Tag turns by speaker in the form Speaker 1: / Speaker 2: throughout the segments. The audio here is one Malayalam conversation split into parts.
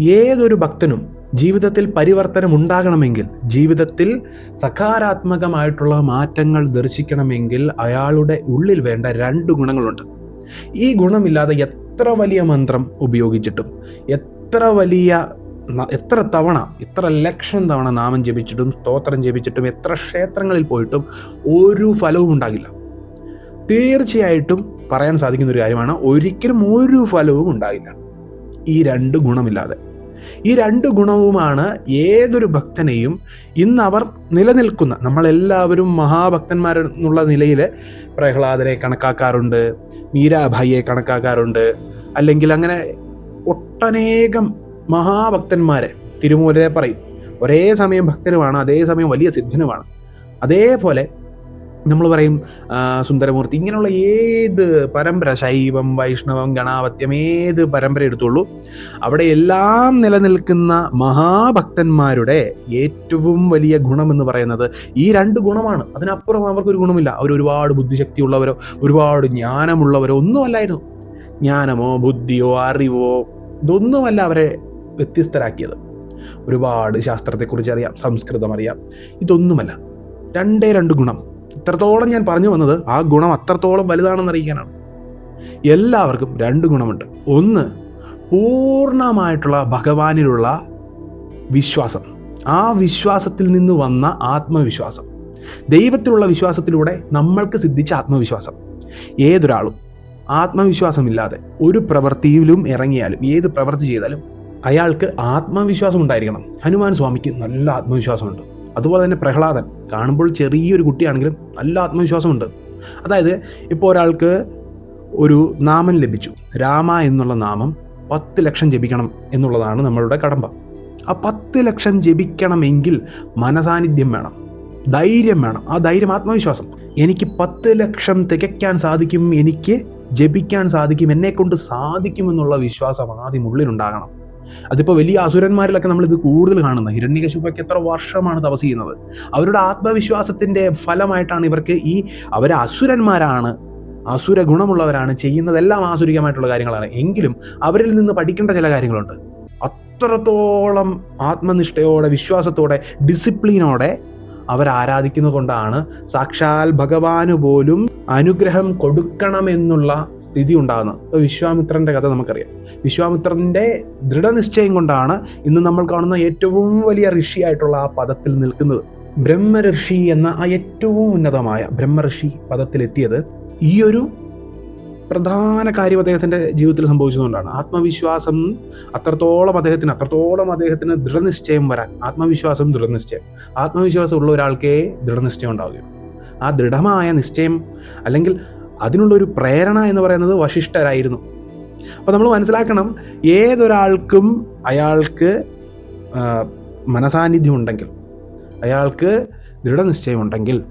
Speaker 1: ഏതൊരു ഭക്തനും ജീവിതത്തിൽ പരിവർത്തനം ഉണ്ടാകണമെങ്കിൽ ജീവിതത്തിൽ സകാരാത്മകമായിട്ടുള്ള മാറ്റങ്ങൾ ദർശിക്കണമെങ്കിൽ അയാളുടെ ഉള്ളിൽ വേണ്ട രണ്ട് ഗുണങ്ങളുണ്ട്. ഈ ഗുണമില്ലാതെ എത്ര വലിയ മന്ത്രം ഉപയോഗിച്ചിട്ടും എത്ര വലിയ എത്ര തവണ എത്ര ലക്ഷം തവണ നാമം ജപിച്ചിട്ടും സ്തോത്രം ജപിച്ചിട്ടും എത്ര ക്ഷേത്രങ്ങളിൽ പോയിട്ടും ഒരു ഫലവും ഉണ്ടാകില്ല. തീർച്ചയായിട്ടും പറയാൻ സാധിക്കുന്ന ഒരു കാര്യമാണ് ഒരിക്കലും ഒരു ഫലവും ഉണ്ടാകില്ല. ഈ രണ്ട് ഗുണമില്ലാതെ. ഈ രണ്ട് ഗുണവുമാണ് ഏതൊരു ഭക്തനെയും ഇന്ന് അവർ നിലനിൽക്കുന്ന നമ്മളെല്ലാവരും മഹാഭക്തന്മാരെന്നുള്ള നിലയിൽ പ്രഹ്ലാദനെ കണക്കാക്കാറുണ്ട് മീരാഭായിയെ കണക്കാക്കാറുണ്ട് അല്ലെങ്കിൽ അങ്ങനെ ഒട്ടനേകം മഹാഭക്തന്മാരെ തിരുമൂലരെ പറയും. ഒരേ സമയം ഭക്തനുമാണ് അതേസമയം വലിയ സിദ്ധനുമാണ്. അതേപോലെ നമ്മൾ പറയും സുന്ദരമൂർത്തി ഇങ്ങനെയുള്ള ഏത് പരമ്പര ശൈവം വൈഷ്ണവം ഗണാവത്യം ഏത് പരമ്പര എടുത്തുള്ളൂ അവിടെ എല്ലാം നിലനിൽക്കുന്ന മഹാഭക്തന്മാരുടെ ഏറ്റവും വലിയ ഗുണം എന്ന് പറയുന്നത് ഈ രണ്ട് ഗുണമാണ്. അതിനപ്പുറം അവർക്കൊരു ഗുണമില്ല. അവർ ഒരുപാട് ബുദ്ധിശക്തി ഉള്ളവരോ ഒരുപാട് ജ്ഞാനമുള്ളവരോ ഒന്നുമല്ലായിരുന്നു. ജ്ഞാനമോ ബുദ്ധിയോ അറിവോ ഇതൊന്നുമല്ല അവരെ വ്യത്യസ്തരാക്കിയത്. ഒരുപാട് ശാസ്ത്രത്തെക്കുറിച്ച് അറിയാം സംസ്കൃതം അറിയാം. ഇതൊന്നുമല്ല. രണ്ടേ രണ്ട് ഗുണം. ഇത്രത്തോളം ഞാൻ പറഞ്ഞു വന്നത് ആ ഗുണം അത്രത്തോളം വലുതാണെന്ന് അറിയിക്കാനാണ്. എല്ലാവർക്കും രണ്ട് ഗുണമുണ്ട്. ഒന്ന് പൂർണമായിട്ടുള്ള ഭഗവാനിലുള്ള വിശ്വാസം. ആ വിശ്വാസത്തിൽ നിന്ന് വന്ന ആത്മവിശ്വാസം. ദൈവത്തിലുള്ള വിശ്വാസത്തിലൂടെ നമ്മൾക്ക് സിദ്ധിച്ച ആത്മവിശ്വാസം. ഏതൊരാളും ആത്മവിശ്വാസമില്ലാതെ ഒരു പ്രവൃത്തിയിലും ഇറങ്ങിയാലും ഏത് പ്രവൃത്തി ചെയ്താലും അയാൾക്ക് ആത്മവിശ്വാസം ഉണ്ടായിരിക്കണം. ഹനുമാൻ സ്വാമിക്ക് നല്ല ആത്മവിശ്വാസമുണ്ട്. അതുപോലെ തന്നെ പ്രഹ്ലാദൻ കാണുമ്പോൾ ചെറിയൊരു കുട്ടിയാണെങ്കിലും നല്ല ആത്മവിശ്വാസമുണ്ട്. അതായത് ഇപ്പോൾ ഒരാൾക്ക് ഒരു നാമം ലഭിച്ചു. രാമ എന്നുള്ള നാമം പത്ത് ലക്ഷം ജപിക്കണം എന്നുള്ളതാണ് നമ്മളുടെ കടമ്പ. ആ പത്ത് ലക്ഷം ജപിക്കണമെങ്കിൽ മനസാന്നിധ്യം വേണം ധൈര്യം വേണം. ആ ധൈര്യം ആത്മവിശ്വാസം. എനിക്ക് പത്ത് ലക്ഷം തികയ്ക്കാൻ സാധിക്കും എനിക്ക് ജപിക്കാൻ സാധിക്കും എന്നെ കൊണ്ട് സാധിക്കുമെന്നുള്ള വിശ്വാസം ആദ്യം ഉള്ളിലുണ്ടാകണം. അതിപ്പോൾ വലിയ അസുരന്മാരിലൊക്കെ നമ്മളിത് കൂടുതൽ കാണുന്നത്. ഹിരണ്യകശുപൊക്കെ എത്ര വർഷമാണ് തപസ് ചെയ്യുന്നത് അവരുടെ ആത്മവിശ്വാസത്തിന്റെ ഫലമായിട്ടാണ് ഇവർക്ക് ഈ അവർ അസുരന്മാരാണ്. അസുര ഗുണമുള്ളവരാണ് ചെയ്യുന്നതെല്ലാം ആസുരികമായിട്ടുള്ള കാര്യങ്ങളാണ്. എങ്കിലും അവരിൽ നിന്ന് പഠിക്കേണ്ട ചില കാര്യങ്ങളുണ്ട്. അത്രത്തോളം ആത്മനിഷ്ഠയോടെ വിശ്വാസത്തോടെ ഡിസിപ്ലിനോടെ അവർ ആരാധിക്കുന്നതുകൊണ്ടാണ് സാക്ഷാൽ ഭഗവാന് പോലും അനുഗ്രഹം കൊടുക്കണമെന്നുള്ള സ്ഥിതി ഉണ്ടാകുന്നത്. ഇപ്പോൾ വിശ്വാമിത്രന്റെ കഥ നമുക്കറിയാം. വിശ്വാമിത്രന്റെ ദൃഢനിശ്ചയം കൊണ്ടാണ് ഇന്ന് നമ്മൾ കാണുന്ന ഏറ്റവും വലിയ ഋഷിയായിട്ടുള്ള ആ പദത്തിൽ നിൽക്കുന്നത്. ബ്രഹ്മ ഋഷി എന്ന ആ ഏറ്റവും ഉന്നതമായ ബ്രഹ്മ ബ്രഹ്മഋഷി പദത്തിലെത്തിയത് ഈ ഒരു പ്രധാന കാര്യം അദ്ദേഹത്തിന്റെ ജീവിതത്തിൽ സംഭവിച്ചതുകൊണ്ടാണ്. ആത്മവിശ്വാസം അത്രത്തോളം അദ്ദേഹത്തിന് അത്രത്തോളം അദ്ദേഹത്തിന് ദൃഢനിശ്ചയം വരാൻ ആത്മവിശ്വാസം ദൃഢനിശ്ചയം. ആത്മവിശ്വാസം ഉള്ള ഒരാൾക്കേ ദൃഢനിശ്ചയം ഉണ്ടാവുകയുള്ളൂ. ആ ദൃഢമായ നിശ്ചയം അല്ലെങ്കിൽ അതിനുള്ളൊരു പ്രേരണ എന്ന് പറയുന്നത് വശിഷ്ഠരായിരുന്നു. അപ്പോൾ നമ്മൾ മനസ്സിലാക്കണം ഏതൊരാൾക്കും അയാൾക്ക് മനസാന്നിധ്യം ഉണ്ടെങ്കിൽ അയാൾക്ക് ദൃഢനിശ്ചയം ഉണ്ടെങ്കിൽ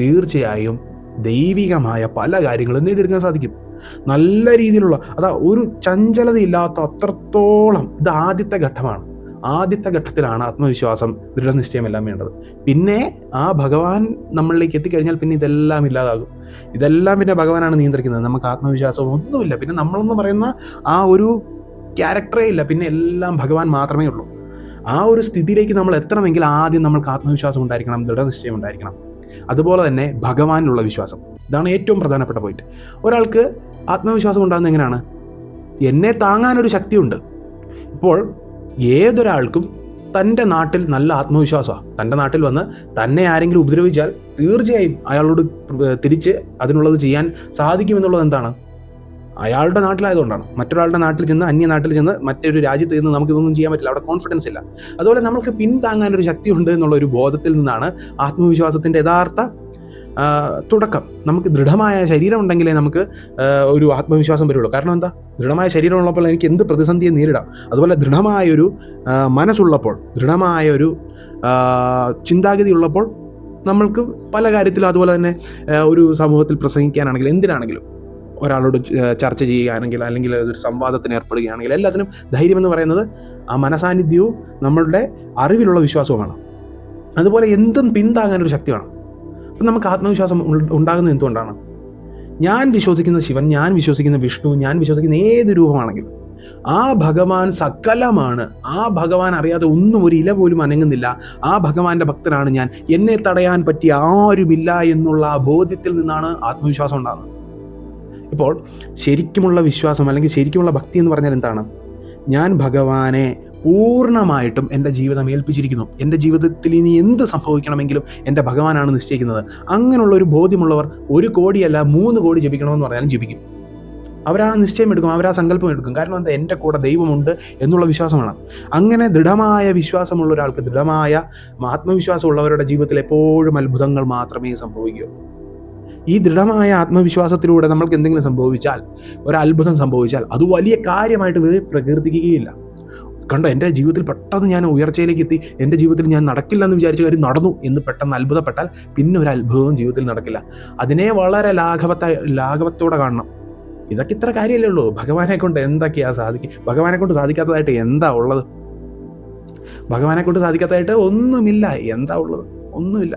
Speaker 1: തീർച്ചയായും ദൈവികമായ പല കാര്യങ്ങളും നേടിയെടുക്കാൻ സാധിക്കും. നല്ല രീതിയിലുള്ള അതാ ഒരു ചഞ്ചലതയില്ലാത്ത അത്രത്തോളം ഇത് ആദ്യത്തെ ഘട്ടമാണ്. ആദ്യത്തെ ഘട്ടത്തിലാണ് ആത്മവിശ്വാസം ദൃഢനിശ്ചയം എല്ലാം വേണ്ടത്. പിന്നെ ആ ഭഗവാൻ നമ്മളിലേക്ക് എത്തിക്കഴിഞ്ഞാൽ പിന്നെ ഇതെല്ലാം ഇല്ലാതാകും. ഇതെല്ലാം പിന്നെ ഭഗവാനാണ് നിയന്ത്രിക്കുന്നത്. നമുക്ക് ആത്മവിശ്വാസം ഒന്നുമില്ല. പിന്നെ നമ്മളെന്ന് പറയുന്ന ആ ഒരു ക്യാരക്ടറേ ഇല്ല. പിന്നെ എല്ലാം ഭഗവാൻ മാത്രമേ ഉള്ളൂ. ആ ഒരു സ്ഥിതിയിലേക്ക് നമ്മൾ എത്തണമെങ്കിൽ ആദ്യം നമ്മൾക്ക് ആത്മവിശ്വാസം ഉണ്ടായിരിക്കണം ദൃഢനിശ്ചയം ഉണ്ടായിരിക്കണം. അതുപോലെ തന്നെ ഭഗവാനിലുള്ള വിശ്വാസം. ഇതാണ് ഏറ്റവും പ്രധാനപ്പെട്ട പോയിന്റ് ഒരാൾക്ക് ആത്മവിശ്വാസം ഉണ്ടാകുന്നത് എങ്ങനെയാണ്? എന്നെ താങ്ങാനൊരു ശക്തിയുണ്ട്. ഇപ്പോൾ ഏതൊരാൾക്കും തന്റെ നാട്ടിൽ നല്ല ആത്മവിശ്വാസമാണ്. തന്റെ നാട്ടിൽ വന്ന് തന്നെ ആരെങ്കിലും ഉപദ്രവിച്ചാൽ തീർച്ചയായും അയാളോട് തിരിച്ച് അതിനുള്ളത് ചെയ്യാൻ സാധിക്കുമെന്നുള്ളത് എന്താണ്? അയാളുടെ നാട്ടിലായതുകൊണ്ടാണ്. മറ്റൊരാളുടെ നാട്ടിൽ ചെന്ന് അന്യ നാട്ടിൽ ചെന്ന് മറ്റൊരു രാജ്യത്ത് ചെന്ന് നമുക്ക് ഇതൊന്നും ചെയ്യാൻ പറ്റില്ല. അവിടെ കോൺഫിഡൻസ് ഇല്ല. അതുപോലെ നമുക്ക് പിന്താങ്ങാൻ ഒരു ശക്തി ഉണ്ട് എന്നുള്ള ഒരു ബോധത്തിൽ നിന്നാണ് ആത്മവിശ്വാസത്തിന്റെ യഥാർത്ഥ തുടക്കം. നമുക്ക് ദൃഢമായ ശരീരം ഉണ്ടെങ്കിലേ നമുക്ക് ഒരു ആത്മവിശ്വാസം വരുള്ളൂ. കാരണം എന്താ? ദൃഢമായ ശരീരം ഉള്ളപ്പോൾ എനിക്ക് എന്ത് പ്രതിസന്ധിയെ നേരിടാം. അതുപോലെ ദൃഢമായൊരു മനസ്സുള്ളപ്പോൾ ദൃഢമായൊരു ചിന്താഗതി ഉള്ളപ്പോൾ നമ്മൾക്ക് പല കാര്യത്തിലും അതുപോലെ തന്നെ ഒരു സമൂഹത്തിൽ പ്രസംഗിക്കാനാണെങ്കിലും എന്തിനാണെങ്കിലും ഒരാളോട് ചർച്ച ചെയ്യുകയാണെങ്കിൽ അല്ലെങ്കിൽ ഒരു സംവാദത്തിന് ഏർപ്പെടുകയാണെങ്കിൽ എല്ലാത്തിനും ധൈര്യം എന്ന് പറയുന്നത് ആ മനസാന്നിധ്യവും നമ്മളുടെ അറിവിലുള്ള വിശ്വാസവുമാണ്. അതുപോലെ എന്തും പിന്താങ്ങാനൊരു ശക്തി വേണം. നമുക്ക് ആത്മവിശ്വാസം ഉണ്ടാകുന്നത് എന്തുകൊണ്ടാണ്? ഞാൻ വിശ്വസിക്കുന്ന ശിവൻ ഞാൻ വിശ്വസിക്കുന്ന വിഷ്ണു ഞാൻ വിശ്വസിക്കുന്ന ഏത് രൂപമാണെങ്കിലും ആ ഭഗവാൻ സകലമാണ്. ആ ഭഗവാൻ അറിയാതെ ഒന്നും ഒരു ഇല പോലും അനങ്ങുന്നില്ല. ആ ഭഗവാന്റെ ഭക്തനാണ് ഞാൻ. എന്നെ തടയാൻ പറ്റിയ ആരുമില്ല എന്നുള്ള ആ ബോധ്യത്തിൽ നിന്നാണ് ആത്മവിശ്വാസം ഉണ്ടാകുന്നത്. ഇപ്പോൾ ശരിക്കുമുള്ള വിശ്വാസം അല്ലെങ്കിൽ ശരിക്കുമുള്ള ഭക്തി എന്ന് പറഞ്ഞാൽ എന്താണ്? ഞാൻ ഭഗവാനെ പൂർണമായിട്ടും എന്റെ ജീവിതം ഏൽപ്പിച്ചിരിക്കുന്നു. എന്റെ ജീവിതത്തിൽ ഇനി എന്ത് സംഭവിക്കണമെങ്കിലും എന്റെ ഭഗവാനാണ് നിശ്ചയിക്കുന്നത്. അങ്ങനെയുള്ള ഒരു ബോധ്യമുള്ളവർ ഒരു കോടിയല്ല മൂന്ന് കോടി ജപിക്കണമെന്ന് പറഞ്ഞാലും ജപിക്കും. അവരാ നിശ്ചയം എടുക്കും അവരാ സങ്കല്പം എടുക്കും. കാരണം എന്താ? എന്റെ കൂടെ ദൈവമുണ്ട് എന്നുള്ള വിശ്വാസമാണ്. അങ്ങനെ ദൃഢമായ വിശ്വാസമുള്ള ഒരാൾക്ക് ദൃഢമായ ആത്മവിശ്വാസമുള്ളവരുടെ ജീവിതത്തിൽ എപ്പോഴും അത്ഭുതങ്ങൾ മാത്രമേ സംഭവിക്കൂ ഈ ദൃഢമായ ആത്മവിശ്വാസത്തിലൂടെ നമ്മൾക്ക് എന്തെങ്കിലും സംഭവിച്ചാൽ ഒരു അത്ഭുതം സംഭവിച്ചാൽ അത് വലിയ കാര്യമായിട്ട് പ്രകീർത്തിക്കുകയില്ല. കണ്ടോ എന്റെ ജീവിതത്തിൽ പെട്ടെന്ന് ഞാൻ ഉയർച്ചയിലേക്ക് എത്തി എന്റെ ജീവിതത്തിൽ ഞാൻ നടക്കില്ല എന്ന് വിചാരിച്ച കാര്യം നടന്നു എന്ന് പെട്ടെന്ന് അത്ഭുതപ്പെട്ടാൽ പിന്നെ ഒരു അത്ഭുതവും ജീവിതത്തിൽ നടക്കില്ല. അതിനെ വളരെ ലാഘവത്ത ലാഘവത്തോടെ കാണണം. ഇതൊക്കെ ഇത്ര കാര്യമല്ലേ ഉള്ളൂ. ഭഗവാനെ കൊണ്ട് എന്തൊക്കെയാ സാധിക്കും ഭഗവാനെ കൊണ്ട് സാധിക്കാത്തതായിട്ട് എന്താ ഉള്ളത്? ഭഗവാനെ കൊണ്ട് സാധിക്കാത്തതായിട്ട് ഒന്നുമില്ല. എന്താ ഉള്ളത്? ഒന്നുമില്ല.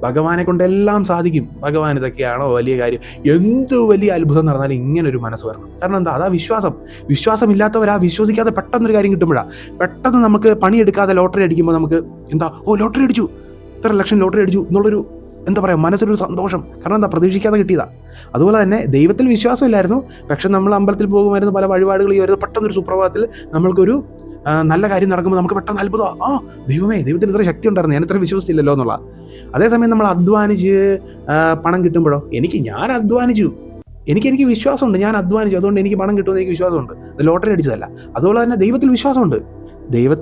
Speaker 1: ഭഗവാനെ കൊണ്ട് എല്ലാം സാധിക്കും. ഭഗവാൻ ഇതൊക്കെയാണോ വലിയ കാര്യം? എന്ത് വലിയ അത്ഭുതം നടന്നാലും ഇങ്ങനെ ഒരു മനസ്സ് വരണം. കാരണം എന്താ? അതാ വിശ്വാസം. വിശ്വാസമില്ലാത്തവരാ വിശ്വസിക്കാതെ പെട്ടെന്നൊരു കാര്യം കിട്ടുമ്പോഴാണ് പെട്ടെന്ന് നമുക്ക് പണിയെടുക്കാതെ ലോട്ടറി അടിക്കുമ്പോൾ നമുക്ക് എന്താ? ഓ ലോട്ടറി അടിച്ചു. ഇത്ര ലക്ഷം ലോട്ടറി അടിച്ചു എന്നുള്ളൊരു എന്താ പറയുക മനസ്സിലൊരു സന്തോഷം. കാരണം എന്താ? പ്രതീക്ഷിക്കാതെ കിട്ടിയതാ. അതുപോലെ തന്നെ ദൈവത്തിൽ വിശ്വാസമില്ലായിരുന്നു. പക്ഷെ നമ്മൾ അമ്പലത്തിൽ പോകുമായിരുന്നു. പല വഴിപാടുകൾ വരുന്നത് പെട്ടെന്നൊരു സുപ്രഭാതത്തിൽ നമ്മൾക്കൊരു നല്ല കാര്യം നടക്കുമ്പോൾ നമുക്ക് പെട്ടെന്ന് അത്ഭുതം ആ ദൈവമേ ദൈവത്തിന് ഇത്ര ശക്തി ഉണ്ടായിരുന്നു. ഞാൻ ഇത്ര വിശ്വസിച്ചില്ലല്ലോ എന്നുള്ള. അതേസമയം നമ്മൾ അധ്വാനിച്ച് പണം കിട്ടുമ്പോഴോ? എനിക്ക് ഞാൻ അധ്വാനിച്ചു. എനിക്ക് എനിക്ക് വിശ്വാസമുണ്ട്. ഞാൻ അധ്വാനിച്ചു. അതുകൊണ്ട് എനിക്ക് പണം കിട്ടുമെന്ന് എനിക്ക് വിശ്വാസമുണ്ട്. ലോട്ടറി അടിച്ചതല്ല. അതുപോലെ തന്നെ ദൈവത്തിൽ വിശ്വാസമുണ്ട്. ദൈവ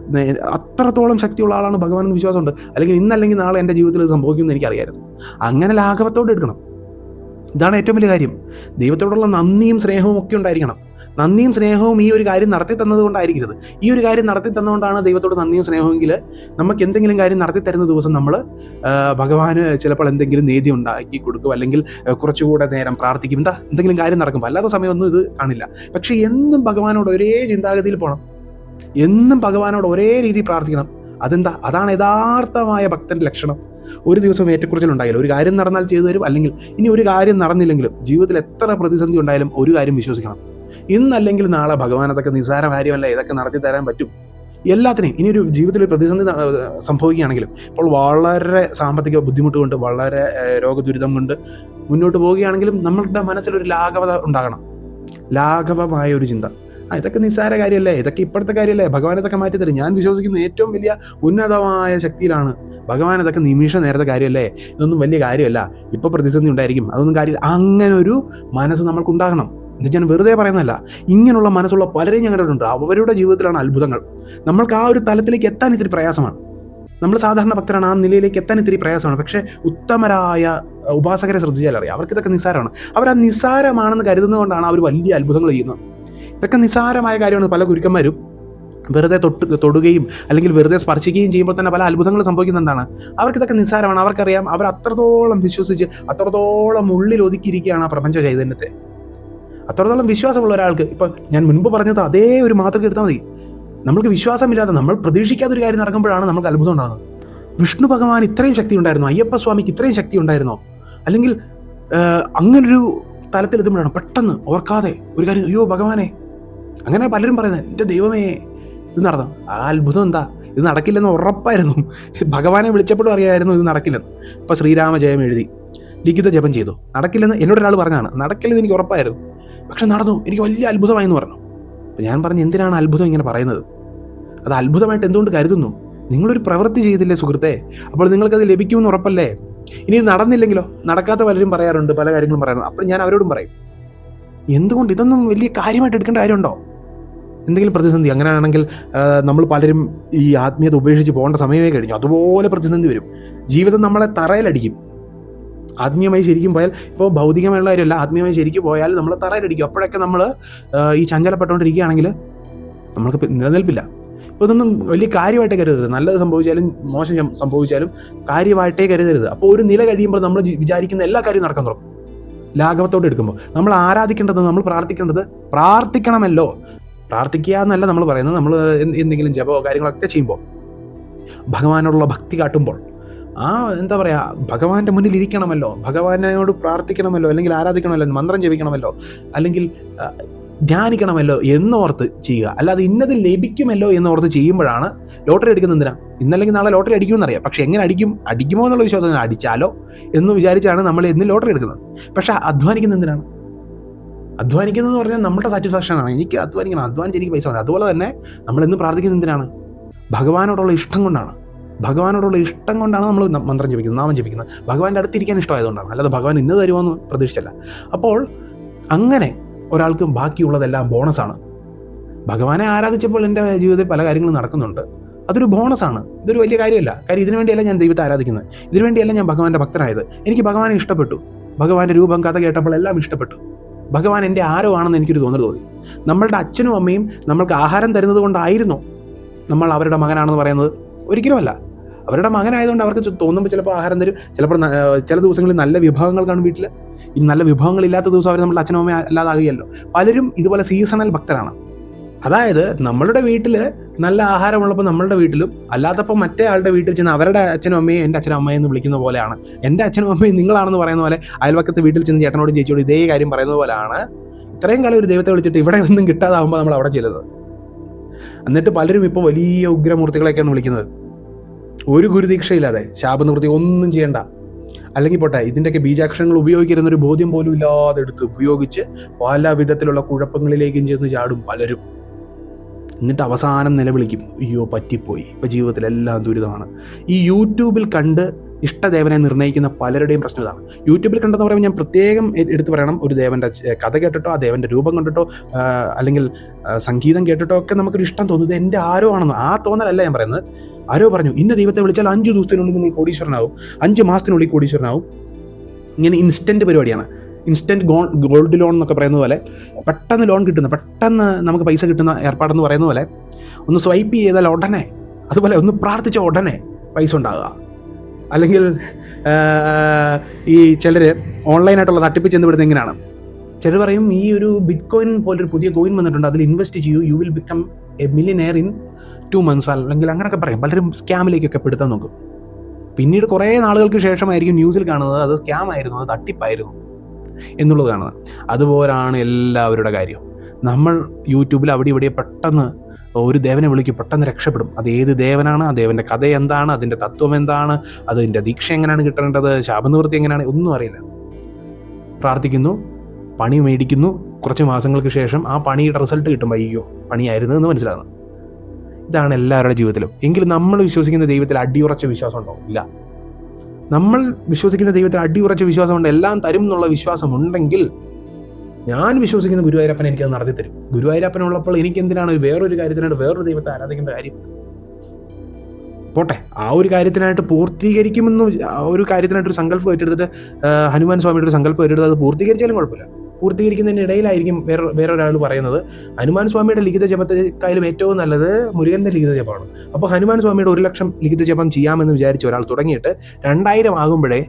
Speaker 1: അത്രത്തോളം ശക്തിയുള്ള ആളാണ് ഭഗവാൻ വിശ്വാസമുണ്ട്. അല്ലെങ്കിൽ ഇന്നല്ലെങ്കിൽ നാളെ എന്റെ ജീവിതത്തിൽ ഇത് സംഭവിക്കുമെന്ന് എനിക്കറിയായിരുന്നു. അങ്ങനെ ലാഘവത്തോടെ എടുക്കണം. ഇതാണ് ഏറ്റവും വലിയ കാര്യം. ദൈവത്തോടുള്ള നന്ദിയും സ്നേഹവും ഒക്കെ ഉണ്ടായിരിക്കണം. നന്ദിയും സ്നേഹവും ഈ ഒരു കാര്യം നടത്തി തന്നത് കൊണ്ടായിരിക്കരുത്. ഈ ഒരു കാര്യം നടത്തി തന്നുകൊണ്ടാണ് ദൈവത്തോട് നന്ദിയും സ്നേഹമെങ്കിൽ നമുക്ക് എന്തെങ്കിലും കാര്യം നടത്തി തരുന്ന ദിവസം നമ്മൾ ഭഗവാന് ചിലപ്പോൾ എന്തെങ്കിലും നീതി ഉണ്ടാക്കി കൊടുക്കും അല്ലെങ്കിൽ കുറച്ചുകൂടെ നേരം പ്രാർത്ഥിക്കും. എന്താ? എന്തെങ്കിലും കാര്യം നടക്കുമ്പോൾ അല്ലാത്ത സമയമൊന്നും ഇത് കാണില്ല. പക്ഷേ എന്നും ഭഗവാനോട് ഒരേ ചിന്താഗതിയിൽ പോകണം എന്നും ഭഗവാനോട് ഒരേ രീതിയിൽ പ്രാർത്ഥിക്കണം. അതെന്താ? അതാണ് യഥാർത്ഥമായ ഭക്തന്റെ ലക്ഷണം. ഒരു ദിവസം ഏറ്റക്കുറച്ചിലുണ്ടായാലും ഒരു കാര്യം നടന്നാൽ ചെയ്തു തരും. അല്ലെങ്കിൽ ഇനി ഒരു കാര്യം നടന്നില്ലെങ്കിലും ജീവിതത്തിൽ എത്ര പ്രതിസന്ധി ഉണ്ടായാലും ഒരു കാര്യം വിശ്വസിക്കണം. ഇന്നല്ലെങ്കിൽ നാളെ ഭഗവാൻ അതൊക്കെ നിസാര കാര്യമല്ല ഇതൊക്കെ നടത്തി തരാൻ പറ്റും. എല്ലാത്തിനെയും ഇനി ഒരു ജീവിതത്തിൽ ഒരു പ്രതിസന്ധി സംഭവിക്കുകയാണെങ്കിലും ഇപ്പോൾ വളരെ സാമ്പത്തിക ബുദ്ധിമുട്ട് കൊണ്ട് വളരെ രോഗദുരിതം കൊണ്ട് മുന്നോട്ട് പോവുകയാണെങ്കിലും നമ്മളുടെ മനസ്സിലൊരു ലാഘവത ഉണ്ടാകണം. ലാഘവമായ ഒരു ചിന്ത. ആ ഇതൊക്കെ നിസ്സാര കാര്യമല്ലേ? ഇതൊക്കെ ഇപ്പോഴത്തെ കാര്യമല്ലേ? ഭഗവാൻ ഇതൊക്കെ മാറ്റി തരും. ഞാൻ വിശ്വസിക്കുന്ന ഏറ്റവും വലിയ ഉന്നതമായ ശക്തിയിലാണ് ഭഗവാൻ ഇതൊക്കെ നിമിഷ നേരത്തെ കാര്യമല്ലേ? ഇതൊന്നും വലിയ കാര്യമല്ല. ഇപ്പോൾ പ്രതിസന്ധി ഉണ്ടായിരിക്കും. അതൊന്നും കാര്യമില്ല അങ്ങനെ ഒരു മനസ്സ് നമ്മൾക്കുണ്ടാകണം. ഞാൻ വെറുതെ പറയുന്നതല്ല ഇങ്ങനെയുള്ള മനസ്സുള്ള പലരെയും ഞാൻ കണ്ടിട്ടുണ്ട്. അവരുടെ ജീവിതത്തിലാണ് അത്ഭുതങ്ങൾ. നമ്മൾക്ക് ആ ഒരു തലത്തിലേക്ക് എത്താൻ ഇത്തിരി പ്രയാസമാണ്. നമ്മൾ സാധാരണ ഭക്തരാണ് ആ നിലയിലേക്ക് എത്താൻ ഇത്തിരി പ്രയാസമാണ്. പക്ഷേ ഉത്തമരായ ഉപാസകരെ ശ്രദ്ധിച്ചാൽ അറിയാം. അവർക്ക് ഇതൊക്കെ നിസ്സാരമാണ്. അവർ ആ നിസ്സാരമാണെന്ന് കരുതുന്നതുകൊണ്ടാണ് അവർ വലിയ അത്ഭുതങ്ങൾ ചെയ്യുന്നത്. ഇതൊക്കെ നിസ്സാരമായ കാര്യമാണ് പല ഗുരുക്കന്മാരും. വെറുതെ തൊട്ട് തൊടുകയും അല്ലെങ്കിൽ വെറുതെ സ്പർശിക്കുകയും ചെയ്യുമ്പോൾ തന്നെ പല അത്ഭുതങ്ങൾ സംഭവിക്കുന്ന എന്താണ്? അവർക്ക് ഇതൊക്കെ നിസ്സാരമാണ്. അവർക്കറിയാം. അവർ അത്രത്തോളം വിശ്വസിച്ച് അത്രത്തോളം ഉള്ളിൽ ഒതുക്കിയിരിക്കുകയാണ് ആ പ്രപഞ്ച ചൈതന്യത്തെ. അത്രത്തോളം വിശ്വാസമുള്ള ഒരാൾക്ക് ഇപ്പം ഞാൻ മുൻപ് പറഞ്ഞത് അതേ ഒരു മാതൃക എടുത്താൽ മതി. നമ്മൾക്ക് വിശ്വാസമില്ലാതെ നമ്മൾ പ്രതീക്ഷിക്കാത്ത ഒരു കാര്യം നടക്കുമ്പോഴാണ് നമുക്ക് അത്ഭുതം ഉണ്ടാകുന്നത്. വിഷ്ണു ഭഗവാൻ ഇത്രയും ശക്തി ഉണ്ടായിരുന്നോ അയ്യപ്പ സ്വാമിക്ക് ഇത്രയും ശക്തി ഉണ്ടായിരുന്നോ? അല്ലെങ്കിൽ അങ്ങനൊരു തലത്തിലെത്തുമ്പോഴാണ് പെട്ടെന്ന് ഓർക്കാതെ ഒരു കാര്യം അയ്യോ ഭഗവാനെ. അങ്ങനെ പലരും പറയുന്നത് എന്റെ ദൈവമേ ഇത് നടന്നു? ആ അത്ഭുതം എന്താ? ഇത് നടക്കില്ലെന്ന് ഉറപ്പായിരുന്നു. ഭഗവാനെ വിളിച്ചപ്പോഴും അറിയായിരുന്നു ഇത് നടക്കില്ലെന്ന്. ഇപ്പം ശ്രീരാമജയം എഴുതി ലിഖിത ജപം ചെയ്തു. നടക്കില്ലെന്ന് എന്നോട് ഒരാൾ പറഞ്ഞാണ് നടക്കില്ലെന്ന് എനിക്ക് ഉറപ്പായിരുന്നു. പക്ഷെ നടന്നു. എനിക്ക് വലിയ അത്ഭുതമായി എന്ന് പറഞ്ഞു. അപ്പം ഞാൻ പറഞ്ഞു എന്തിനാണ് അത്ഭുതം ഇങ്ങനെ പറയുന്നത്? അത് അത്ഭുതമായിട്ട് എന്തുകൊണ്ട് കരുതുന്നു? നിങ്ങളൊരു പ്രവൃത്തി ചെയ്തില്ലേ സുഹൃത്തെ? അപ്പോൾ നിങ്ങൾക്കത് ലഭിക്കുമെന്ന് ഉറപ്പല്ലേ? ഇനി നടന്നില്ലെങ്കിലോ? നടക്കാത്ത പലരും പറയാറുണ്ട് പല കാര്യങ്ങളും പറയാറുണ്ട്. അപ്പോൾ ഞാൻ അവരോടും പറയും എന്തുകൊണ്ട്? ഇതൊന്നും വലിയ കാര്യമായിട്ട് എടുക്കേണ്ട കാര്യമുണ്ടോ? എന്തെങ്കിലും പ്രതിസന്ധി. അങ്ങനെയാണെങ്കിൽ നമ്മൾ പലരും ഈ ആത്മീയത ഉപേക്ഷിച്ച് പോകേണ്ട സമയമേ കഴിഞ്ഞു. അതുപോലെ പ്രതിസന്ധി വരും. ജീവിതം നമ്മളെ തറയിലടിക്കും. ആത്മീയമായി ശരിക്കും പോയാൽ ഇപ്പോൾ ഭൗതികമായുള്ള കാര്യമല്ല ആത്മീയമായി ശരിക്കും പോയാൽ നമ്മൾ തറയിലടിക്കും. അപ്പോഴൊക്കെ നമ്മൾ ഈ ചഞ്ചലപ്പെട്ടുകൊണ്ടിരിക്കുകയാണെങ്കിൽ നമ്മൾക്ക് നിലനിൽപ്പില്ല. ഇപ്പോൾ ഇതൊന്നും വലിയ കാര്യമായിട്ടേ കരുതരുത്. നല്ലത് സംഭവിച്ചാലും മോശം സംഭവിച്ചാലും കാര്യമായിട്ടേ കരുതരുത്. അപ്പോൾ ഒരു നില കഴിയുമ്പോൾ നമ്മൾ വിചാരിക്കുന്ന എല്ലാ കാര്യവും നടക്കാൻ തുടങ്ങും. ലാഘവത്തോടെ എടുക്കുമ്പോൾ. നമ്മൾ ആരാധിക്കേണ്ടത് നമ്മൾ പ്രാർത്ഥിക്കേണ്ടത് പ്രാർത്ഥിക്കണമല്ലോ. പ്രാർത്ഥിക്കുക എന്നല്ല നമ്മൾ പറയുന്നത്. നമ്മൾ എന്തെങ്കിലും ജപമോ കാര്യങ്ങളൊക്കെ ചെയ്യുമ്പോൾ ഭഗവാനോടുള്ള ഭക്തി കാട്ടുമ്പോൾ ആ എന്താ പറയുക ഭഗവാന്റെ മുന്നിൽ ഇരിക്കണമല്ലോ ഭഗവാനോട് പ്രാർത്ഥിക്കണമല്ലോ അല്ലെങ്കിൽ ആരാധിക്കണമല്ലോ മന്ത്രം ജപിക്കണമല്ലോ അല്ലെങ്കിൽ ധ്യാനിക്കണമല്ലോ എന്നോർത്ത് ചെയ്യുക. അല്ലാതെ ഇന്നത് ലഭിക്കുമല്ലോ എന്നോർത്ത് ചെയ്യുമ്പോഴാണ് ലോട്ടറി അടിക്കുന്നത് എന്തിനാ? ഇന്നല്ലെങ്കിൽ നാളെ ലോട്ടറി അടിക്കുമെന്നറിയാം പക്ഷെ എങ്ങനെ അടിക്കും? അടിക്കുമോ എന്നുള്ള വിശ്വാസം അടിച്ചാലോ എന്ന് വിചാരിച്ചാണ് നമ്മൾ ഇന്ന് ലോട്ടറി എടുക്കുന്നത്. പക്ഷെ അധ്വാനിക്കുന്ന എന്തിനാണ്? അധ്വാനിക്കുന്നത് എന്ന് പറഞ്ഞാൽ നമ്മുടെ സാറ്റിസ്ഫാക്ഷനാണ് എനിക്ക് അധ്വാനിക്കണം അധ്വാനിച്ച് എനിക്ക് പൈസ മതി. അതുപോലെ തന്നെ നമ്മൾ ഇന്ന് പ്രാർത്ഥിക്കുന്നത് എന്തിനാണ്? ഭഗവാനോടുള്ള ഇഷ്ടം കൊണ്ടാണ്. ഭഗവാനോടുള്ള ഇഷ്ടം കൊണ്ടാണ് നമ്മൾ മന്ത്രം ജപിക്കുന്നത് നാമം ജപിക്കുന്നത്. ഭഗവാന്റെ അടുത്തിരിക്കാൻ ഇഷ്ടമായതുകൊണ്ടാണ്. അല്ലാതെ ഭഗവാൻ ഇന്ന് തരുമെന്ന് പ്രതീക്ഷിച്ചല്ല. അപ്പോൾ അങ്ങനെ ഒരാൾക്ക് ബാക്കിയുള്ളതെല്ലാം ബോണസാണ്. ഭഗവാനെ ആരാധിച്ചപ്പോൾ എന്റെ ജീവിതത്തിൽ പല കാര്യങ്ങളും നടക്കുന്നുണ്ട്. അതൊരു ബോണസാണ്. ഇതൊരു വലിയ കാര്യമല്ല. കാര്യം ഇതിനു വേണ്ടിയല്ല ഞാൻ ദൈവത്തെ ആരാധിക്കുന്നത്. ഇതിനുവേണ്ടിയല്ല ഞാൻ ഭഗവാന്റെ ഭക്തനായത്. എനിക്ക് ഭഗവാനെ ഇഷ്ടപ്പെട്ടു. ഭഗവാന്റെ രൂപം കഥ കേട്ടപ്പോൾ എല്ലാം ഇഷ്ടപ്പെട്ടു. ഭഗവാൻ എന്റെ ആരോ ആണെന്ന് എനിക്കൊരു തോന്നൽ തോന്നി. നമ്മളുടെ അച്ഛനും അമ്മയും നമ്മൾക്ക് ആഹാരം തരുന്നത് കൊണ്ടായിരുന്നു നമ്മൾ അവരുടെ മകനാണെന്ന് പറയുന്നത് ഒരിക്കലുമല്ല. അവരുടെ മകനായതുകൊണ്ട് അവർക്ക് തോന്നുമ്പോൾ ചിലപ്പോൾ ആഹാരം തരും. ചിലപ്പോൾ ചില ദിവസങ്ങളിൽ നല്ല വിഭവങ്ങൾ കാണും വീട്ടിൽ ഈ നല്ല വിഭവങ്ങളില്ലാത്ത ദിവസം അവർ നമ്മുടെ അച്ഛനും അമ്മയും അല്ലാതാകുകയല്ലോ. പലരും ഇതുപോലെ സീസണൽ ഭക്തരാണ്. അതായത് നമ്മളുടെ വീട്ടിൽ നല്ല ആഹാരമുള്ളപ്പോൾ നമ്മളുടെ വീട്ടിലും അല്ലാത്തപ്പോൾ മറ്റേ ആളുടെ വീട്ടിൽ ചെന്ന് അവരുടെ അച്ഛനും അമ്മയും എന്റെ അച്ഛനും അമ്മയും എന്ന് വിളിക്കുന്ന പോലെയാണ്. എന്റെ അച്ഛനും അമ്മയും നിങ്ങളാണെന്ന് പറയുന്ന പോലെ അയൽവക്കത്തെ വീട്ടിൽ ചെന്ന് ചേട്ടനോടും ചേച്ചിയോടും ഇതേ കാര്യം പറയുന്ന പോലെയാണ്. ഇത്രയും കാലം ഒരു ദൈവത്തെ വിളിച്ചിട്ട് ഇവിടെ ഒന്നും കിട്ടാതാവുമ്പോൾ നമ്മൾ അവിടെ ചെല്ലുന്നത്. എന്നിട്ട് പലരും ഇപ്പോൾ വലിയ ഉഗ്രമൂർത്തികളെയൊക്കെയാണ് വിളിക്കുന്നത്. ഒരു ഗുരുദീക്ഷയില്ലാതെ ശാപനിവൃത്തി ഒന്നും ചെയ്യണ്ട. അല്ലെങ്കിൽ പോട്ടെ ഇതിന്റെയൊക്കെ ബീജാക്ഷരങ്ങൾ ഉപയോഗിക്കരുന്നൊരു ബോധ്യം പോലും ഇല്ലാതെ എടുത്ത് ഉപയോഗിച്ച് പല വിധത്തിലുള്ള കുഴപ്പങ്ങളിലേക്കും ചെന്ന് ചാടും പലരും. എന്നിട്ട് അവസാനം നിലവിളിക്കും അയ്യോ പറ്റിപ്പോയി. ഇപ്പോൾ ജീവിതത്തിൽ എല്ലാം ദുരിതമാണ്. ഈ യൂട്യൂബിൽ കണ്ട് ഇഷ്ടദേവനെ നിർണയിക്കുന്ന പലരുടെയും പ്രശ്നം ഇതാണ്. യൂട്യൂബിൽ കണ്ടെന്ന് പറയുമ്പോൾ ഞാൻ പ്രത്യേകം എടുത്തു പറയണം. ഒരു ദേവന്റെ കഥ കേട്ടിട്ടോ ആ ദേവന്റെ രൂപം കണ്ടിട്ടോ അല്ലെങ്കിൽ സംഗീതം കേട്ടിട്ടോ ഒക്കെ നമുക്കൊരു ഇഷ്ടം തോന്നുന്നത് എന്റെ ആരോ ആണെന്ന്. ആ തോന്നലല്ല ഞാൻ പറയുന്നത്. ആരോ പറഞ്ഞു ഇന്ന ദൈവത്തെ വിളിച്ചാൽ അഞ്ച് ദിവസത്തിനുള്ളിൽ നിങ്ങൾ കോടീശ്വരനാവും. അഞ്ച് മാസത്തിനുള്ളിൽ കോടീശ്വരനാവും. ഇങ്ങനെ ഇൻസ്റ്റന്റ് പരിപാടിയാണ്. ഇൻസ്റ്റന്റ് ഗോൾ ഗോൾഡ് ലോൺ എന്നൊക്കെ പറയുന്ന പോലെ പെട്ടെന്ന് ലോൺ കിട്ടുന്ന പെട്ടെന്ന് നമുക്ക് പൈസ കിട്ടുന്ന ഏർപ്പാടെന്ന് പറയുന്ന പോലെ ഒന്ന് സ്വൈപ്പ് ചെയ്താൽ ഉടനെ അതുപോലെ ഒന്ന് പ്രാർത്ഥിച്ച ഉടനെ പൈസ ഉണ്ടാകുക അല്ലെങ്കിൽ ഈ ചിലർ ഓൺലൈനായിട്ടുള്ള തട്ടിപ്പ് ചെന്ന് എങ്ങനെയാണ്? ചിലർ പറയും ഈ ഒരു ബിറ്റ് കോയിൻ പോലൊരു പുതിയ കോയിൻ വന്നിട്ടുണ്ട് അതിൽ ഇൻവെസ്റ്റ് ചെയ്യൂ you will become a millionaire in two months അല്ലെങ്കിൽ അങ്ങനെയൊക്കെ പറയും. പലരും സ്കാമിലേക്കൊക്കെ പെടുത്താൻ നോക്കും. പിന്നീട് കുറേ നാളുകൾക്ക് ശേഷമായിരിക്കും ന്യൂസിൽ കാണുന്നത് അത് സ്കാം ആയിരുന്നു അത് തട്ടിപ്പായിരുന്നു എന്നുള്ളത് കാണുന്നത്. അതുപോലാണ് എല്ലാവരുടെ കാര്യം. നമ്മൾ യൂട്യൂബിൽ അവിടെ ഇവിടെ പെട്ടെന്ന് ഒരു ദേവനെ വിളിക്കും പെട്ടെന്ന് രക്ഷപ്പെടും. അത് ഏത് ദേവനാണ്? ആ ദേവന്റെ കഥ എന്താണ്? അതിന്റെ തത്വം എന്താണ്? അതിന്റെ ദീക്ഷ എങ്ങനെയാണ് കിട്ടേണ്ടത്? ശാപനിവൃത്തി എങ്ങനെയാണ്? ഒന്നും അറിയില്ല. പ്രാർത്ഥിക്കുന്നു പണി മേടിക്കുന്നു. കുറച്ച് മാസങ്ങൾക്ക് ശേഷം ആ പണിയുടെ റിസൾട്ട് കിട്ടും. അയ്യോ പണിയായിരുന്നു എന്ന് മനസ്സിലാകുന്നു. ഇതാണ് എല്ലാവരുടെ ജീവിതത്തിലും. എങ്കിലും നമ്മൾ വിശ്വസിക്കുന്ന ദൈവത്തിൽ അടിയുറച്ച വിശ്വാസം ഉണ്ടോ? ഇല്ല. നമ്മൾ വിശ്വസിക്കുന്ന ദൈവത്തിൽ അടിയുറച്ച വിശ്വാസമുണ്ട് എല്ലാം തരും എന്നുള്ള വിശ്വാസം ഉണ്ടെങ്കിൽ ഞാൻ വിശ്വസിക്കുന്ന ഗുരുവായൂരപ്പൻ എനിക്കത് നടത്തി തരും. ഗുരുവായൂരപ്പൻ ഉള്ളപ്പോൾ എനിക്ക് എന്തിനാണ് വേറൊരു കാര്യത്തിനായിട്ട് വേറൊരു ദൈവത്തെ ആരാധിക്കേണ്ട കാര്യം? പോട്ടെ ആ ഒരു കാര്യത്തിനായിട്ട് പൂർത്തീകരിക്കുമെന്ന് ഒരു കാര്യത്തിനായിട്ട് ഒരു സങ്കല്പം ഏറ്റെടുത്തിട്ട് ഹനുമാൻ സ്വാമിയുടെ ഒരു സങ്കല്പം ഏറ്റെടുത്ത് അത് പൂർത്തീകരിച്ചാലും കുഴപ്പമില്ല. പൂർത്തീകരിക്കുന്നതിന് ഇടയിലായിരിക്കും വേറെ വേറൊരാൾ പറയുന്നത്. ഹനുമാൻ സ്വാമിയുടെ ലിഖിത ജപത്തെക്കാളും ഏറ്റവും നല്ലത് മുരുകന്റെ ലിഖിത ജപമാണ്. അപ്പോൾ ഹനുമാൻ സ്വാമിയുടെ ഒരു ലക്ഷം ലിഖിത ജപം ചെയ്യാമെന്ന് വിചാരിച്ച ഒരാൾ തുടങ്ങിയിട്ട് രണ്ടായിരം ആകുമ്പോഴേ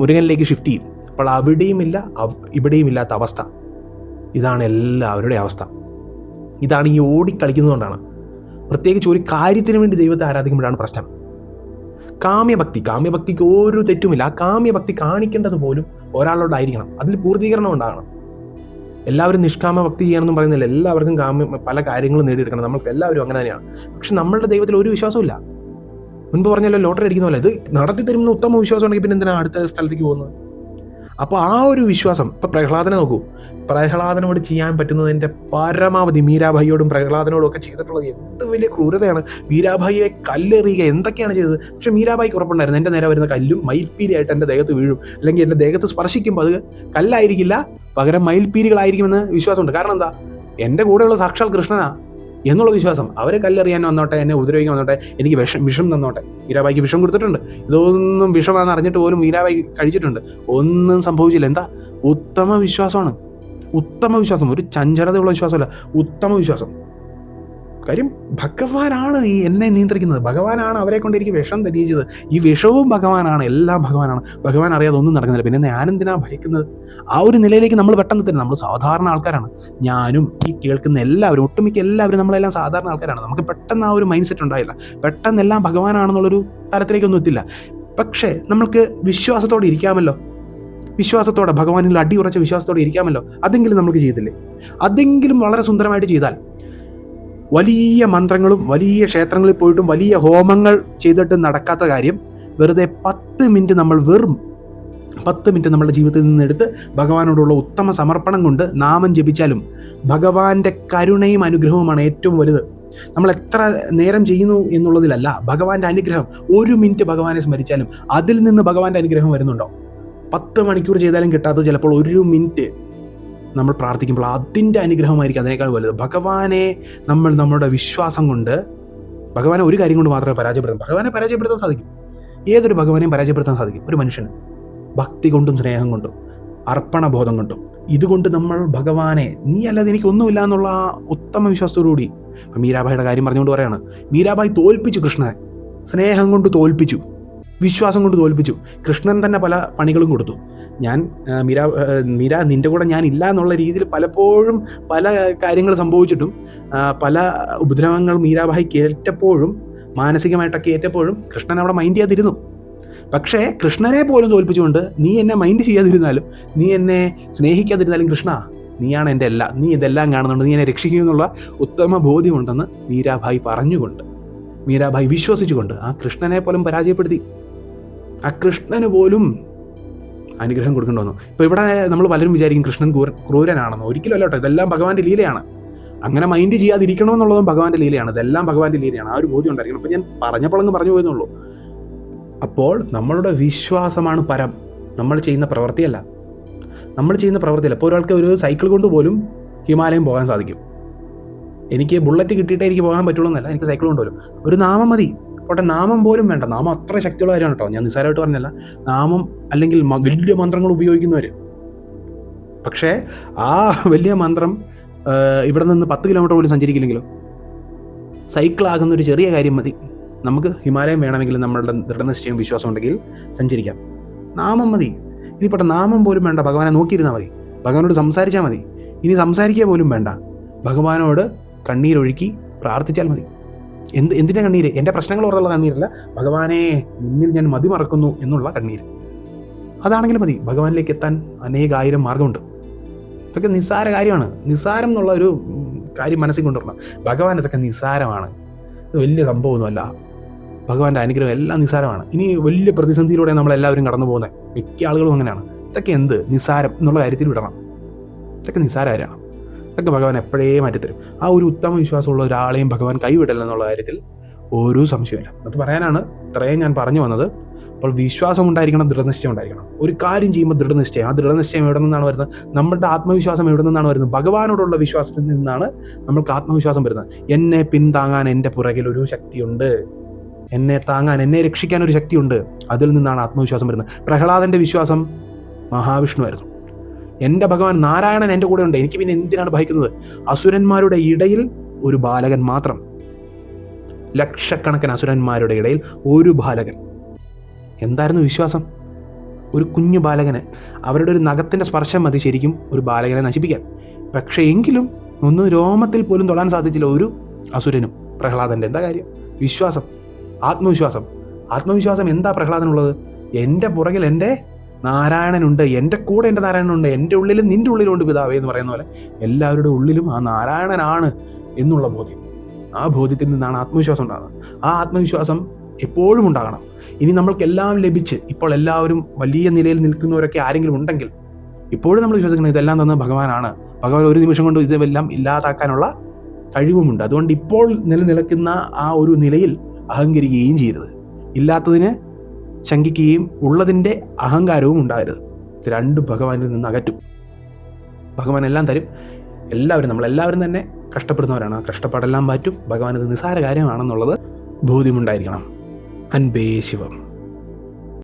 Speaker 1: മുരുകനിലേക്ക് ഷിഫ്റ്റ് ചെയ്യും. അപ്പോൾ അവിടെയുമില്ല ഇവിടെയും ഇല്ലാത്ത അവസ്ഥ. ഇതാണ് എല്ലാവരുടെ അവസ്ഥ. ഇതാണ് ഈ ഓടിക്കളിക്കുന്നതുകൊണ്ടാണ് പ്രത്യേകിച്ച് ഒരു കാര്യത്തിന് വേണ്ടി ദൈവത്തെ ആരാധിക്കുമ്പോഴാണ് പ്രശ്നം. കാമ്യഭക്തി. കാമ്യഭക്തിക്ക് ഓരോ തെറ്റുമില്ല. ആ കാമ്യഭക്തി കാണിക്കേണ്ടത് പോലും ഒരാളോടായിരിക്കണം. അതിൽ പൂർത്തീകരണം ഉണ്ടാകണം. എല്ലാവരും നിഷ്കാമ ഭക്തി ചെയ്യണമെന്നും പറയുന്നില്ല എല്ലാവർക്കും കാമ്യ പല കാര്യങ്ങളും നേടിയെടുക്കണം. നമ്മൾക്ക് എല്ലാവരും അങ്ങനെ തന്നെയാണ്. പക്ഷെ നമ്മളുടെ ദൈവത്തിൽ ഒരു വിശ്വാസമില്ല മുൻപ് പറഞ്ഞല്ലോ ലോട്ടറി അടിക്കുന്ന പോലെ ഇത് നടത്തി തരുന്ന ഉത്തമ വിശ്വാസം ഉണ്ടെങ്കിൽ പിന്നെ എന്തിനാണ് അടുത്ത സ്ഥലത്തേക്ക് പോകുന്നത്? അപ്പോൾ ആ ഒരു വിശ്വാസം ഇപ്പം പ്രഹ്ലാദനെ നോക്കൂ. പ്രഹ്ലാദനോട് ചെയ്യാൻ പറ്റുന്നതിന്റെ പരമാവധി മീരാഭായിയോടും പ്രഹ്ലാദനോടും ഒക്കെ ചെയ്തിട്ടുള്ളത് എന്ത് വലിയ ക്രൂരതയാണ്. മീരാഭായിയെ കല്ലെറിയുക എന്തൊക്കെയാണ് ചെയ്തത്? പക്ഷേ മീരാഭായിക്ക് ഉറപ്പുണ്ടായിരുന്നു എന്റെ നേരെ വരുന്ന കല്ലും മയിൽപ്പീരിയായിട്ട് എന്റെ ദേഹത്ത് വീഴും. അല്ലെങ്കിൽ എന്റെ ദേഹത്ത് സ്പർശിക്കുമ്പോൾ അത് കല്ലായിരിക്കില്ല പകരം മയിൽപ്പീരികളായിരിക്കുമെന്ന് വിശ്വാസമുണ്ട്. കാരണം എന്താ? എന്റെ കൂടെയുള്ള സാക്ഷാൽ കൃഷ്ണനാ. എന്നുള്ള വിശ്വാസം. അവരെ കല്ലെറിയാൻ വന്നോട്ടെ എന്നെ ഉപദ്രവിക്കാൻ വന്നോട്ടെ എനിക്ക് വിഷം വിഷം തന്നോട്ടെ. മീരാബായിക്ക് വിഷം കൊടുത്തിട്ടുണ്ട്. ഇതൊന്നും വിഷമാണെന്ന് അറിഞ്ഞിട്ട് പോലും മീരാബായി കഴിച്ചിട്ടുണ്ട്. ഒന്നും സംഭവിച്ചില്ല. എന്താ? ഉത്തമ വിശ്വാസമാണ് ഉത്തമ വിശ്വാസം ഒരു ചഞ്ചലതയുള്ള വിശ്വാസമല്ല. ഉത്തമ വിശ്വാസം കാര്യം ഭഗവാനാണ് ഈ എന്നെ നിയന്ത്രിക്കുന്നത്. ഭഗവാനാണ് അവരെ കൊണ്ട് എനിക്ക് വിഷം തെളിയിച്ചത് ഈ വിഷവും ഭഗവാനാണ് എല്ലാം ഭഗവാനാണ്. ഭഗവാൻ അറിയാതെ ഒന്നും നടക്കുന്നില്ല. പിന്നെ ഞാനെന്തിനാ ഭയക്കുന്നത്? ആ ഒരു നിലയിലേക്ക് നമ്മൾ പെട്ടെന്ന് തന്നെ നമ്മൾ സാധാരണ ആൾക്കാരാണ്. ഞാനും ഈ കേൾക്കുന്ന എല്ലാവരും ഒട്ടുമിക്ക എല്ലാവരും നമ്മളെല്ലാം സാധാരണ ആൾക്കാരാണ്. നമുക്ക് പെട്ടെന്ന് ആ ഒരു മൈൻഡ് സെറ്റ് ഉണ്ടായില്ല. പെട്ടെന്ന് എല്ലാം ഭഗവാനാണെന്നുള്ളൊരു തലത്തിലേക്കൊന്നും എത്തില്ല. പക്ഷേ നമ്മൾക്ക് വിശ്വാസത്തോടെ ഇരിക്കാമല്ലോ. വിശ്വാസത്തോടെ ഭഗവാനിൽ അടിയുറച്ച വിശ്വാസത്തോടെ ഇരിക്കാമല്ലോ. അതെങ്കിലും നമുക്ക് ചെയ്തില്ലേ അതെങ്കിലും വളരെ സുന്ദരമായിട്ട് ചെയ്താൽ വലിയ മന്ത്രങ്ങളും വലിയ ക്ഷേത്രങ്ങളിൽ പോയിട്ടും വലിയ ഹോമങ്ങൾ ചെയ്തിട്ട് നടക്കാത്ത കാര്യം വെറുതെ പത്ത് മിനിറ്റ് നമ്മൾ വെറും പത്ത് മിനിറ്റ് നമ്മുടെ ജീവിതത്തിൽ നിന്ന് എടുത്ത് ഭഗവാനോടുള്ള ഉത്തമ സമർപ്പണം കൊണ്ട് നാമം ജപിച്ചാലും ഭഗവാന്റെ കരുണയും അനുഗ്രഹവുമാണ് ഏറ്റവും വലുത്. നമ്മൾ എത്ര നേരം ചെയ്യുന്നു എന്നുള്ളതിലല്ല ഭഗവാന്റെ അനുഗ്രഹം ഒരു മിനിറ്റ് ഭഗവാനെ സ്മരിച്ചാലും അതിൽ നിന്ന് ഭഗവാന്റെ അനുഗ്രഹം വരുന്നുണ്ടോ പത്ത് മണിക്കൂർ ചെയ്താലും കിട്ടാത്തത് ചിലപ്പോൾ ഒരു മിനിറ്റ് നമ്മൾ പ്രാർത്ഥിക്കുമ്പോൾ അതിന്റെ അനുഗ്രഹമായിരിക്കും അതിനേക്കാൾ വലുത്. ഭഗവാനെ നമ്മൾ നമ്മുടെ വിശ്വാസം കൊണ്ട് ഭഗവാനെ ഒരു കാര്യം കൊണ്ട് മാത്രമേ പരാജയപ്പെടുത്താൻ ഭഗവാനെ പരാജയപ്പെടുത്താൻ സാധിക്കും. ഏതൊരു ഭഗവാനെയും പരാജയപ്പെടുത്താൻ സാധിക്കും? ഒരു മനുഷ്യന് ഭക്തി കൊണ്ടും സ്നേഹം കൊണ്ടും അർപ്പണബോധം കൊണ്ടും. ഇതുകൊണ്ട് നമ്മൾ ഭഗവാനെ നീ അല്ലാതെ എനിക്കൊന്നുമില്ല എന്നുള്ള ആ ഉത്തമ വിശ്വാസത്തോടുകൂടി ഇപ്പം മീരാബായിയുടെ കാര്യം പറഞ്ഞുകൊണ്ട് പറയാണ്. മീരാബായി തോൽപ്പിച്ചു കൃഷ്ണനെ. സ്നേഹം കൊണ്ട് തോൽപ്പിച്ചു. വിശ്വാസം കൊണ്ട് തോൽപ്പിച്ചു. കൃഷ്ണൻ തന്നെ പല പണികളും കൊടുത്തു. ഞാൻ മീരാ മീര നിന്റെ കൂടെ ഞാൻ ഇല്ല എന്നുള്ള രീതിയിൽ പലപ്പോഴും പല കാര്യങ്ങൾ സംഭവിച്ചിട്ടും പല ഉപദ്രവങ്ങൾ മീരാബായി ഏറ്റപ്പോഴും മാനസികമായിട്ടൊക്കെ ഏറ്റപ്പോഴും കൃഷ്ണൻ അവിടെ മൈൻഡ് ചെയ്യാതിരുന്നു. പക്ഷേ കൃഷ്ണനെ പോലും തോൽപ്പിച്ചുകൊണ്ട് നീ എന്നെ മൈൻഡ് ചെയ്യാതിരുന്നാലും നീ എന്നെ സ്നേഹിക്കാതിരുന്നാലും കൃഷ്ണ നീയാണ് എന്റെ എല്ലാം നീ ഇതെല്ലാം കാണുന്നുണ്ട് നീ എന്നെ രക്ഷിക്കുമെന്നുള്ള ഉത്തമ ബോധ്യമുണ്ടെന്ന് മീരാഭായി പറഞ്ഞുകൊണ്ട് മീരാഭായി വിശ്വസിച്ചുകൊണ്ട് ആ കൃഷ്ണനെ പോലും പരാജയപ്പെടുത്തി. ആ കൃഷ്ണന് പോലും അനുഗ്രഹം കൊടുക്കേണ്ടി വന്നു. ഇപ്പോൾ ഇവിടെ നമ്മൾ പലരും വിചാരിക്കും കൃഷ്ണൻ ക്രൂര ക്രൂരനാണെന്ന്. ഒരിക്കലും അല്ല കേട്ടോ. ഇതെല്ലാം ഭഗവാന്റെ ലീലയാണ്. അങ്ങനെ മൈൻഡ് ചെയ്യാതിരിക്കണമെന്നുള്ളതും ഭഗവാന്റെ ലീലയാണ്. ഇതെല്ലാം ഭഗവാന്റെ ലീലയാണ്. ആ ഒരു ബോധ്യം ഉണ്ടായിരിക്കണം. അപ്പോൾ ഞാൻ പറഞ്ഞപ്പോഴങ്ങ് പറഞ്ഞു പോയെന്നുള്ളൂ അപ്പോൾ നമ്മളുടെ വിശ്വാസമാണ് പരം. നമ്മൾ ചെയ്യുന്ന പ്രവൃത്തിയല്ല. നമ്മൾ ചെയ്യുന്ന പ്രവൃത്തിയല്ല. ഇപ്പോൾ ഒരാൾക്ക് ഒരു സൈക്കിൾ കൊണ്ട് പോലും ഹിമാലയം പോകാൻ സാധിക്കും. എനിക്ക് ബുള്ളറ്റ് കിട്ടിയിട്ടേ എനിക്ക് പോകാൻ പറ്റുള്ളൂ എന്നല്ല എനിക്ക് സൈക്കിൾ കൊണ്ടുവരും. ഒരു നാമം മതി. പോട്ടെ നാമം പോലും വേണ്ട. നാമം അത്ര ശക്തിയുള്ള കാര്യമാണ് കേട്ടോ. ഞാൻ നിസ്സാരമായിട്ട് പറഞ്ഞല്ല നാമം അല്ലെങ്കിൽ വലിയ മന്ത്രങ്ങൾ ഉപയോഗിക്കുന്നവർ പക്ഷേ ആ വലിയ മന്ത്രം ഇവിടെ നിന്ന് പത്ത് കിലോമീറ്റർ പോലും സഞ്ചരിക്കില്ലെങ്കിലും? സൈക്കിളാകുന്ന ഒരു ചെറിയ കാര്യം മതി. നമുക്ക് ഹിമാലയം വേണമെങ്കിൽ നമ്മളുടെ ദൃഢനിശ്ചയം വിശ്വാസം ഉണ്ടെങ്കിൽ സഞ്ചരിക്കാം. നാമം മതി. ഇനി പെട്ടെന്ന് നാമം പോലും വേണ്ട. ഭഗവാനെ നോക്കിയിരുന്നാൽ മതി. ഭഗവാനോട് സംസാരിച്ചാൽ മതി. ഇനി സംസാരിക്കുക പോലും വേണ്ട. ഭഗവാനോട് കണ്ണീരൊഴുക്കി പ്രാർത്ഥിച്ചാൽ മതി. എന്ത് എന്തിന്റെ കണ്ണീര്? എന്റെ പ്രശ്നങ്ങൾ ഓർത്തുള്ള കണ്ണീരല്ല. ഭഗവാനെ നിന്നിൽ ഞാൻ മതി മറക്കുന്നു എന്നുള്ള കണ്ണീര്. അതാണെങ്കിലും മതി. ഭഗവാനിലേക്ക് എത്താൻ അനേകായിരം മാർഗമുണ്ട്. ഇതൊക്കെ നിസ്സാര കാര്യമാണ്. നിസ്സാരം എന്നുള്ള ഒരു കാര്യം മനസ്സിൽ കൊണ്ടുവരണം. ഭഗവാൻ ഇതൊക്കെ നിസ്സാരമാണ്. ഇത് വലിയ സംഭവമൊന്നുമല്ല. ഭഗവാന്റെ അനുഗ്രഹം എല്ലാം നിസ്സാരമാണ്. ഇനി വലിയ പ്രതിസന്ധിയിലൂടെ നമ്മളെല്ലാവരും കടന്നു പോകുന്നത് മിക്ക ആളുകളും അങ്ങനെയാണ്. ഇതൊക്കെ എന്ത്? നിസ്സാരം എന്നുള്ള കാര്യത്തിൽ വിടണം. ഇതൊക്കെ നിസ്സാര ഇതൊക്കെ ഭഗവാൻ എപ്പോഴേ മാറ്റിത്തരും. ആ ഒരു ഉത്തമ വിശ്വാസമുള്ള ഒരാളെയും ഭഗവാൻ കൈവിടില്ല എന്നുള്ള കാര്യത്തിൽ ഒരു സംശയമില്ല അത് പറയാനാണ് ഇത്രയും ഞാൻ പറഞ്ഞു വന്നത്. അപ്പോൾ വിശ്വാസം ഉണ്ടായിരിക്കണം ദൃഢനിശ്ചയം ഉണ്ടായിരിക്കണം. ഒരു കാര്യം ചെയ്യുമ്പോൾ ദൃഢനിശ്ചയം. ആ ദൃഢനിശ്ചയം എവിടെ നിന്നാണ് വരുന്നത്? നമ്മുടെ ആത്മവിശ്വാസം എവിടെ നിന്നാണ് വരുന്നത്? ഭഗവാനോടുള്ള വിശ്വാസത്തിൽ നിന്നാണ് നമ്മൾക്ക് ആത്മവിശ്വാസം വരുന്നത്. എന്നെ പിന്താങ്ങാൻ എന്റെ പുറകിൽ ഒരു ശക്തിയുണ്ട്. എന്നെ താങ്ങാൻ എന്നെ രക്ഷിക്കാൻ ഒരു ശക്തിയുണ്ട്. അതിൽ നിന്നാണ് ആത്മവിശ്വാസം വരുന്നത്. പ്രഹ്ലാദന്റെ വിശ്വാസം മഹാവിഷ്ണുവായിരുന്നു എന്റെ ഭഗവാൻ നാരായണൻ എന്റെ കൂടെ ഉണ്ട്. എനിക്ക് പിന്നെ എന്തിനാണ് ഭയക്കുന്നത്? അസുരന്മാരുടെ ഇടയിൽ ഒരു ബാലകൻ മാത്രം. ലക്ഷക്കണക്കിന് അസുരന്മാരുടെ ഇടയിൽ ഒരു ബാലകൻ. എന്തായിരുന്നു വിശ്വാസം? ഒരു കുഞ്ഞു ബാലകന് അവരുടെ ഒരു നഖത്തിന്റെ സ്പർശം മതി ശരിക്കും ഒരു ബാലകനെ നശിപ്പിക്കാൻ. പക്ഷേ എങ്കിലും ഒന്ന് രോമത്തിൽ പോലും തൊടാൻ സാധിച്ചില്ല ഒരു അസുരനും. പ്രഹ്ലാദന്റെ എന്താ കാര്യം? വിശ്വാസം. ആത്മവിശ്വാസം. ആത്മവിശ്വാസം എന്താ പ്രഹ്ലാദനുള്ളത്? എന്റെ പുറകിൽ എന്റെ നാരായണനുണ്ട് എന്റെ കൂടെ എന്റെ നാരായണനുണ്ട് എന്റെ ഉള്ളിലും നിന്റെ ഉള്ളിലുണ്ട് പിതാവേ എന്ന് പറയുന്ന പോലെ എല്ലാവരുടെ ഉള്ളിലും ആ നാരായണനാണ് എന്നുള്ള ബോധ്യം. ആ ബോധ്യത്തിൽ നിന്നാണ് ആത്മവിശ്വാസം ഉണ്ടാകുന്നത്. ആ ആത്മവിശ്വാസം എപ്പോഴും ഉണ്ടാകണം. ഇനി നമ്മൾക്കെല്ലാം ലഭിച്ച് ഇപ്പോൾ എല്ലാവരും വലിയ നിലയിൽ നിൽക്കുന്നവരൊക്കെ ആരെങ്കിലും ഉണ്ടെങ്കിൽ ഇപ്പോഴും നമ്മൾ വിശ്വസിക്കുന്നത് ഇതെല്ലാം തന്ന ഭഗവാനാണ്. ഭഗവാൻ ഒരു നിമിഷം കൊണ്ട് ഇതെല്ലാം ഇല്ലാതാക്കാനുള്ള കഴിവുമുണ്ട്. അതുകൊണ്ട് ഇപ്പോൾ നിലനിൽക്കുന്ന ആ ഒരു നിലയിൽ അഹങ്കരിക്കുകയും ചെയ്യരുത്. ഇല്ലാത്തതിന് ശങ്കിക്കുകയും ഉള്ളതിന്റെ അഹങ്കാരവും ഉണ്ടാകരുത്. ഇത് രണ്ടും ഭഗവാനിൽ നിന്ന് അകറ്റും. ഭഗവാൻ എല്ലാം തരും. എല്ലാവരും നമ്മളെല്ലാവരും തന്നെ കഷ്ടപ്പെടുന്നവരാണ്. ആ കഷ്ടപ്പാടെല്ലാം മാറ്റും. ഭഗവാൻ ഇത് നിസ്സാര കാര്യമാണെന്നുള്ളത് ബോധ്യമുണ്ടായിരിക്കണം അൻപേ ശിവം.